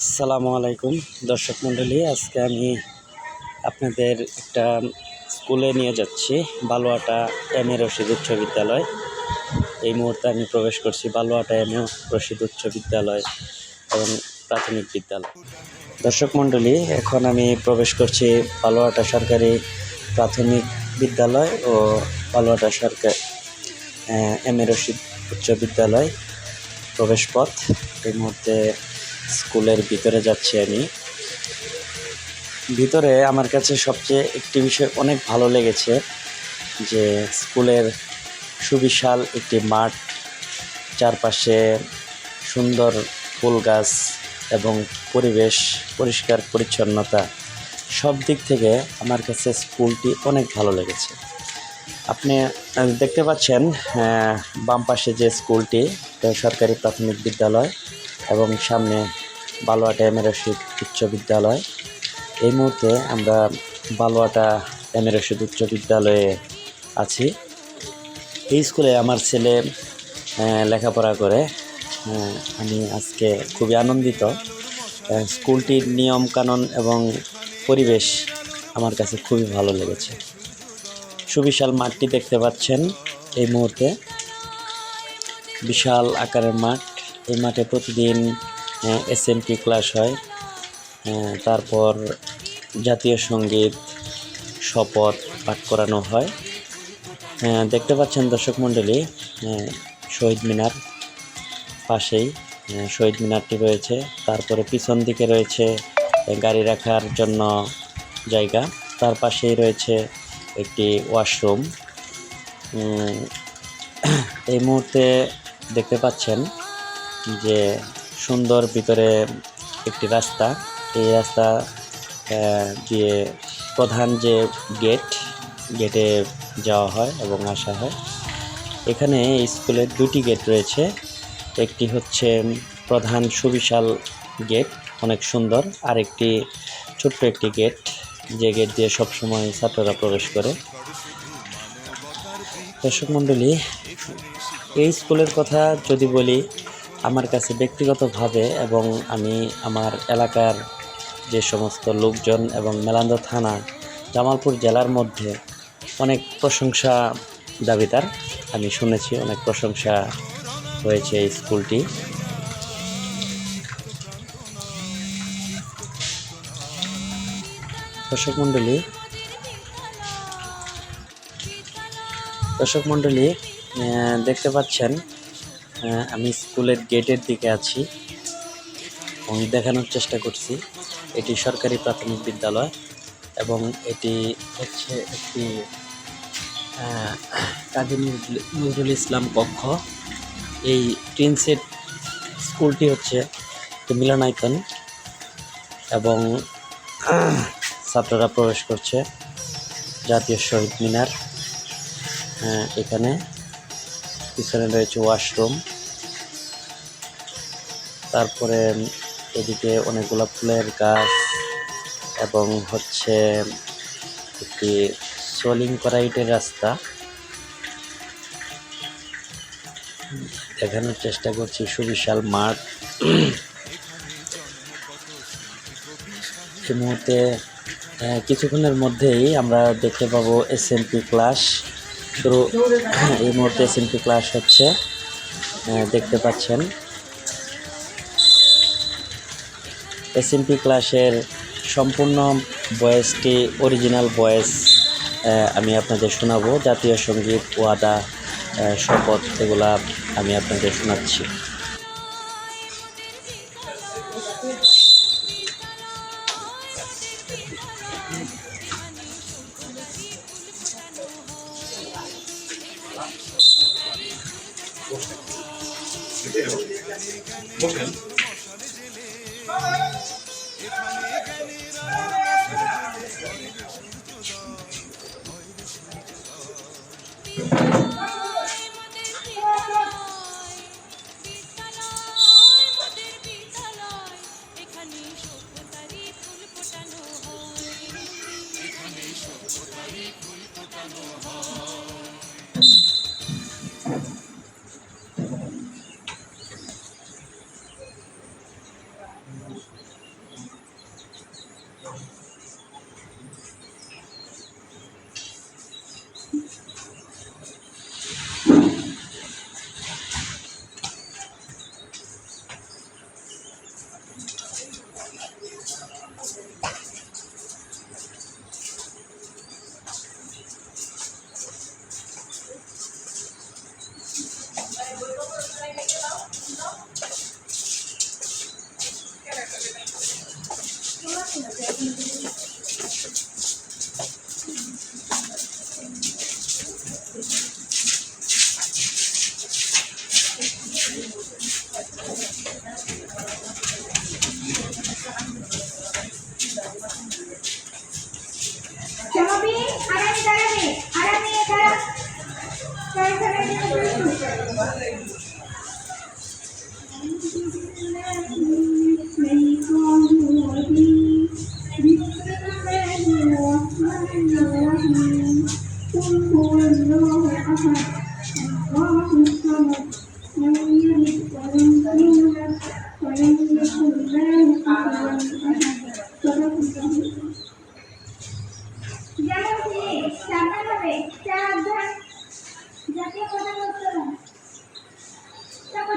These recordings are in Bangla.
আসসালামু আলাইকুম, দর্শক মণ্ডলী, আজকে আমি আপনাদের একটা স্কুলে নিয়ে যাচ্ছি, বালুয়াটা এম এ রশিদ উচ্চ বিদ্যালয়। এই মুহূর্তে আমি প্রবেশ করছি বালুয়াটা এম এ রশিদ উচ্চ বিদ্যালয় এবং প্রাথমিক বিদ্যালয়। দর্শক মণ্ডলী, এখন আমি প্রবেশ করছি বালুয়াটা সরকারি প্রাথমিক বিদ্যালয় ও বালুয়াটা সরকার এম এ রশিদ উচ্চ বিদ্যালয় প্রবেশ পথ। এই মুহূর্তে স্কুলের ভিতরে যাচ্ছি আমি। ভিতরে আমার কাছে সবচেয়ে একটি বিষয় অনেক ভালো লেগেছে যে স্কুলের সুবিশাল একটি মাঠ, চারপাশে সুন্দর ফুল গাছ এবং পরিবেশ, পরিষ্কার পরিচ্ছন্নতা সব দিক থেকে আমার কাছে স্কুলটি অনেক ভালো লেগেছে। আপনি দেখতে পাচ্ছেন বাম পাশে যে স্কুলটি সরকারি প্রাথমিক বিদ্যালয়। এবং সামনে বালুয়াটা এম রশিদ উচ্চ বিদ্যালয়। এই মুহূর্তে আমরা বালুয়াটা এম রশিদ উচ্চ বিদ্যালয়ে আছি। এই স্কুলে আমার ছেলে লেখাপড়া করে। আমি আজকে খুবই আনন্দিত। স্কুলটির নিয়ম কানুন এবং পরিবেশ আমার কাছে খুবই ভালো লেগেছে। সুবিশাল মাঠটি দেখতে পাচ্ছেন এই মুহূর্তে। বিশাল আকারের মাঠ। এই মাঠে প্রতিদিন এস এম পি ক্লাস হয় আহ, তারপর জাতীয় সংগীত শপথ পাঠ করানো হয়। আহ, দেখতে পাচ্ছেন দর্শক মণ্ডলী শহীদ মিনার পাশেই শহীদ মিনারটি রয়েছে। তারপরে পিছন দিকে রয়েছে গাড়ি রাখার জন্য জায়গা। তার পাশেই রয়েছে একটি ওয়াশরুম। এই মুহূর্তে দেখতে পাচ্ছেন যে সুন্দর ভিতরে একটি রাস্তা, এই রাস্তা দিয়ে প্রধান যে গেট গেটে যাওয়া হয় এবং আসা হয়। এখানে স্কুলের দুটি গেট রয়েছে। একটি হচ্ছে প্রধান সুবিশাল গেট অনেক সুন্দর। আর একটি ছোট্ট একটি গেট যে গেট দিয়ে সবসময় ছাত্ররা প্রবেশ করে। দর্শক মণ্ডলী, এই স্কুলের কথা যদি বলি আমার কাছে ব্যক্তিগতভাবে এবং আমি আমার এলাকার যে সমস্ত লোকজন এবং মেলান্দ থানা, জামালপুর জেলার মধ্যে অনেক প্রশংসা দাবিদার আমি শুনেছি অনেক প্রশংসা হয়েছে এই স্কুলটি। দর্শক মণ্ডলী দর্শক মণ্ডলী দেখতে পাচ্ছেন আমি স্কুলের গেটের দিকে আছি। এবং দেখানোর চেষ্টা করছি। এটি সরকারি প্রাথমিক বিদ্যালয় এবং এটি হচ্ছে একটি কাজী নজরুল ইসলাম কক্ষ। এই প্রিন্সেট স্কুলটি হচ্ছে মিলনায়তন এবং ছাত্ররা প্রবেশ করছে। জাতীয় শহীদ মিনার এখানে। পিছনে রয়েছে ওয়াশরুম। তারপরে এদিকে অনেকগুলো ফুলের গাছ এবং হচ্ছে একটি সোলিং করা ইটের রাস্তা। দেখানোর চেষ্টা করছি সুবিশাল মাঠ। এই মুহূর্তে কিছুক্ষণের মধ্যেই আমরা দেখতে পাবো এস এম পি ক্লাস শুরু এই মুহূর্তে সিম্পি ক্লাস হচ্ছে। দেখতে পাচ্ছেন। এসএমপি ক্লাসের সম্পূর্ণ বয়েসটি অরিজিনাল বয়েস আমি আপনাদের শোনাবো। জাতীয় সংগীত, ওয়াদা শপথ, এগুলা আমি আপনাদের শোনাচ্ছি। বসেন এখানে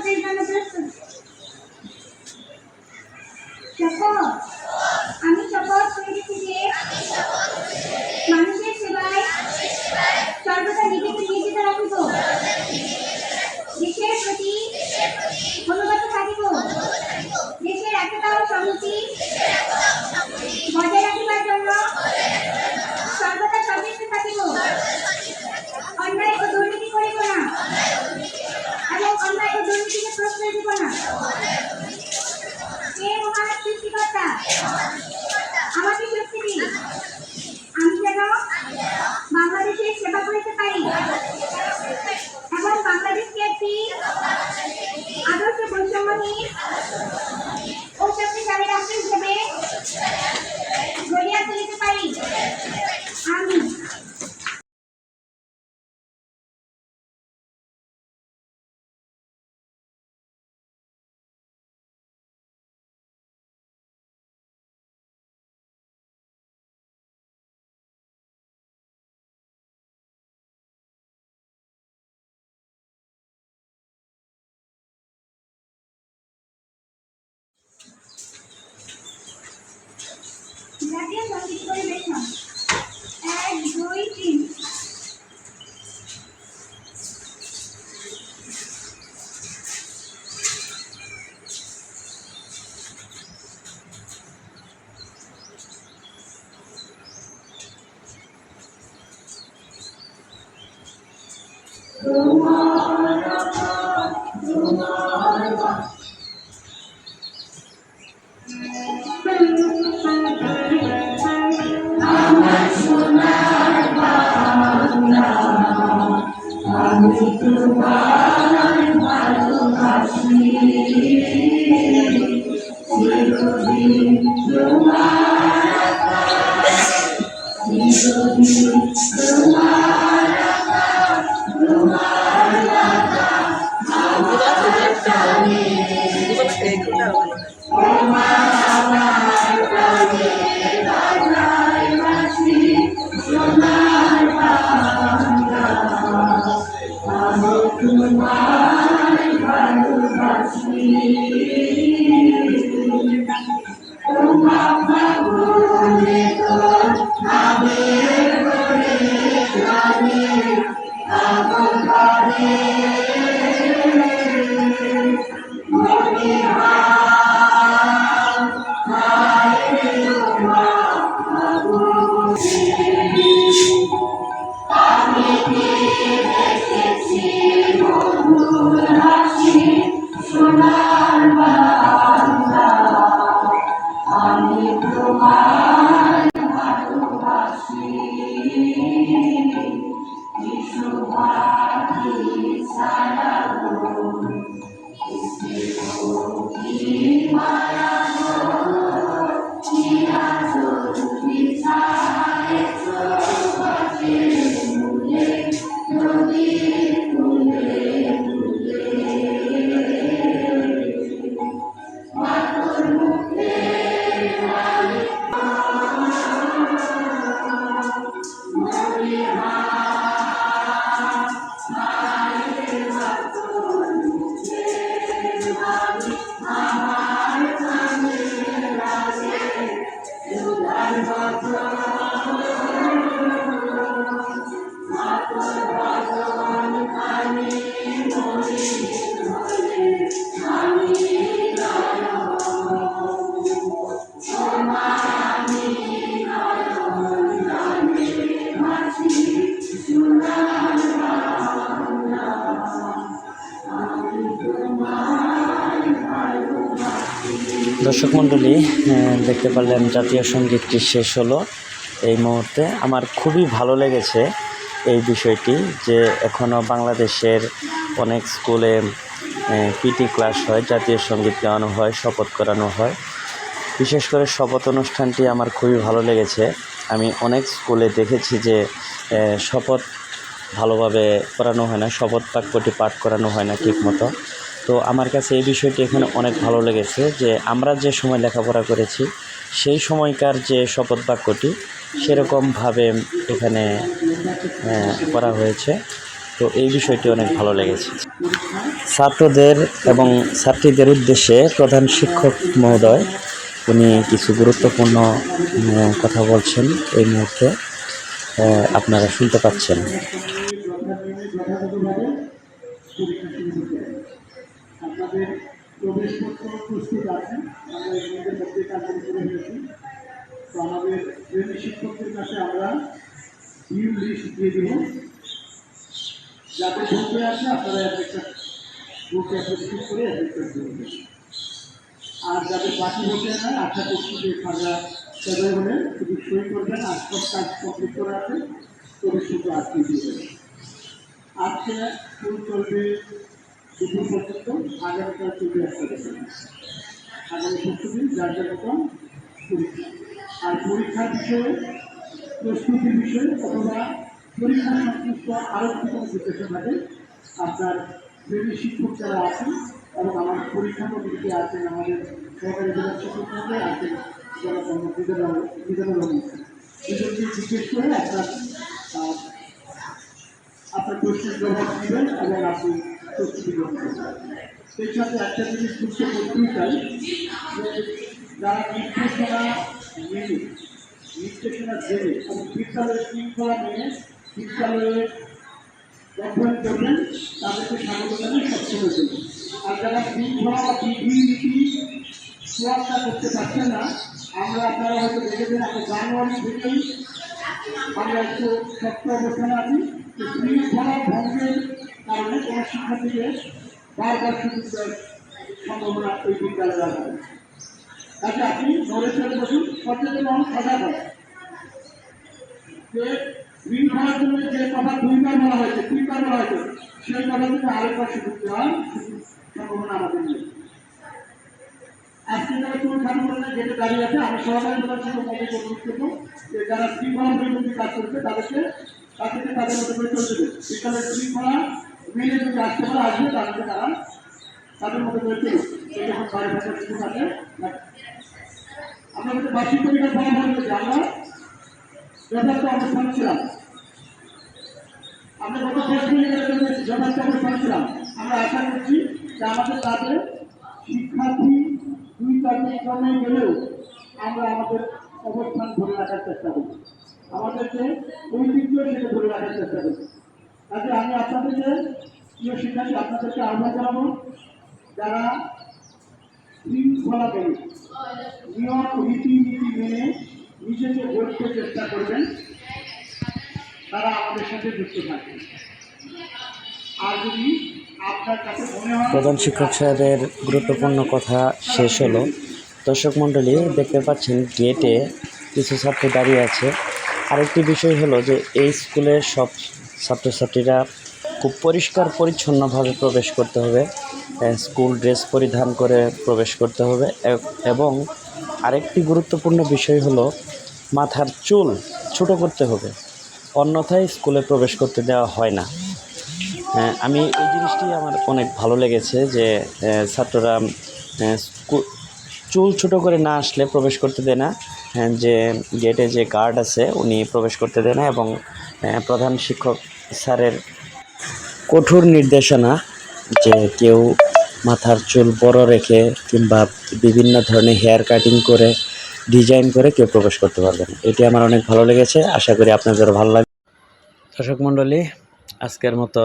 state managers আমরা এই দুর্নীতিকে প্রশ্রয় দিব না। কে মহারাজ সৃষ্টিকর্তা? Thank you. তোমায় ভালোবাসি দর্শক মণ্ডলী দেখতে পারলেন জাতীয় সঙ্গীতটি শেষ হলো এই মুহূর্তে। আমার খুবই ভালো লেগেছে এই বিষয়টি যে এখনও বাংলাদেশের অনেক স্কুলে পিটি ক্লাস হয়, জাতীয় সংগীত গাওয়ানো হয়, শপথ করানো হয়। বিশেষ করে শপথ অনুষ্ঠানটি আমার খুবই ভালো লেগেছে। আমি অনেক স্কুলে দেখেছি যে শপথ ভালোভাবে করানো হয় না, শপথ বাক্যটি পাঠ করানো হয় না ঠিকমতো। তো আমার কাছে এই বিষয়টি এখানে অনেক ভালো লেগেছে যে আমরা যে সময় লেখাপড়া করেছি, সেই সময়কার যে শপথ বাক্যটি, সেরকমভাবে এখানে করা হয়েছে। তো এই বিষয়টি অনেক ভালো লেগেছে। ছাত্রদের এবং ছাত্রীদের উদ্দেশ্যে প্রধান শিক্ষক মহোদয়, উনি কিছু গুরুত্বপূর্ণ কথা বলছেন এই মুহূর্তে। আপনারা শুনতে পাচ্ছেন। প্রবেশপত্র প্রস্তুত আছে। আমরা এগুলোদের মধ্যে কাজ করে ফেলেছি তো আমাদের শিক্ষকদের কাছে আমরা নিউ লিস্ট দিয়ে দিব। যাতে ঢুকে আসে আপনারা একটা বুকে প্রস্তুত করে একটা দেবেন। আর যাদের বাকি বসে না আশা করছি যে আমরা সবাই হলে শুধু সই করবেন আর সব কাজ কমপ্লিট করে আছে আজকে দিয়ে দেবেন। আজকে চলবে দুপুর পর্যন্ত আগামীকাল চলবে একটা বেতন আগামী প্রস্তুতি যার যার মতন পরীক্ষা আর পরীক্ষার বিষয়ে প্রস্তুতির বিষয়ে অথবা পরীক্ষা সংশ্লিষ্ট আরও কোনো জিজ্ঞাসা থাকে আপনার শ্রেণির শিক্ষক যারা আছেন এবং আমার পরীক্ষা কমিটিতে আছেন আমাদের সরকারি জেলা শিক্ষক মহোদয় আছেন যারা বিদ্যালয় দুজনকে জিজ্ঞেস করে আপনার আপনার প্রশ্নের জবাব দিবেন এবং আপনি সেই সাথে একটা জিনিস বুঝতে চাই যে যারা নির্দেশনা মেনে নির্দেশনা জেনে এবং বিদ্যালয়ের শৃঙ্খলা মেনে বিদ্যালয়ে গঠন করবেন তাদেরকে স্বাগত জানাই সবসময় দেবেন আর যারা শৃঙ্খলা বা বিধি তোয়াক্কা করতে পারছেন না আমরা আপনারা হয়তো দেখেছেন আমরা জানুয়ারি থেকেই আমরা একটু শক্ত অবস্থানে আছি শৃঙ্খলা ভঙ্গের কারণে কোনো শিক্ষার্থীকে বারবার সুযোগ সম্ভাবনা এই বিদ্যালয়ে আছে আচ্ছা আপনি নলেজ করে বসুন, সচেতন হন সজাগ হন যে শৃঙ্খলার জন্য যে কথা দুইবার বলা হয়েছে, তিনবার বলা হয়েছে, সেই কথা যদি আরেকবার সুযোগ দেওয়ার সম্ভাবনা আমাদের নেই। আজকে যারা কোনো খালি যেটা দাঁড়িয়ে আছে, আমি সহকারী প্রধান শিক্ষক অনুরোধ করব যে যারা শৃঙ্খলা পরিপন্থী কাজ করছে, তাদেরকে তাদেরকে তাদের মতো করে চলতে বিদ্যালয়ের শৃঙ্খলা যদি আসতে পারে, আসবে তাদেরকে তারা তাদের মতো করে আমরা কিন্তু বার্ষিক পরীক্ষার আমরা যথার্থ অবস্থান আমরা গত অবস্থান ছিলাম। আমরা আশা করছি যে আমাদের তাদের শিক্ষার্থী গেলেও আমরা আমাদের অবস্থান ধরে রাখার চেষ্টা করি আমাদের যে ঐতিহ্য সেটা ধরে রাখার চেষ্টা করি কাজে আমি আপনাদেরকে প্রিয় শিক্ষার্থী আপনাদেরকে আহ্বান জানাব, যারা শৃঙ্খলা মেনে নিয়ম, রীতিনীতি মেনে নিজেকে গড়তে চেষ্টা করবেন, তারা আমাদের সাথে যুক্ত থাকবেন। আর যদি প্রধান শিক্ষক সাহেবের গুরুত্বপূর্ণ কথা শেষ হলো। দর্শক মণ্ডলী, দেখতে পাচ্ছেন গেটে কিছু ছাত্র দাঁড়িয়ে আছে। আরেকটি বিষয় হলো যে, এই স্কুলের সব ছাত্রছাত্রীরা খুব পরিষ্কার পরিচ্ছন্নভাবে প্রবেশ করতে হবে। স্কুল ড্রেস পরিধান করে প্রবেশ করতে হবে এবং আরেকটি গুরুত্বপূর্ণ বিষয় হলো মাথার চুল ছোট করতে হবে। অন্যথায় স্কুলে প্রবেশ করতে দেওয়া হয় না। আমি এই জিনিসটি আমার অনেক ভালো লেগেছে যে ছাত্ররা চুল ছোট করে না আসলে প্রবেশ করতে দেয় না। হ্যাঁ, যে গেটে যে গার্ড আছে উনি প্রবেশ করতে দেয় না এবং প্রধান শিক্ষক স্যারের কঠোর নির্দেশনা যে কেউ মাথার চুল বড় রেখে কিংবা বিভিন্ন ধরনের হেয়ার কাটিং করে ডিজাইন করে কেউ প্রবেশ করতে পারবে না। এটি আমার অনেক ভালো লেগেছে। আশা করি আপনাদেরও ভালো লাগবে। দর্শক মণ্ডলী আজকের মতো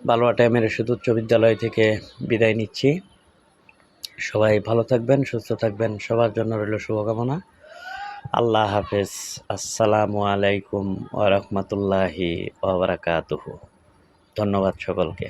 বালোয়া টাইমের ওষুধ উচ্চ বিদ্যালয় থেকে বিদায় নিচ্ছি। সবাই ভালো থাকবেন, সুস্থ থাকবেন। সবার জন্য রইল শুভকামনা। আল্লাহ হাফেজ। আসসালামু আলাইকুম ওরহমতুল্লাহি ওবরাকাতুহু ধন্যবাদ সকলকে।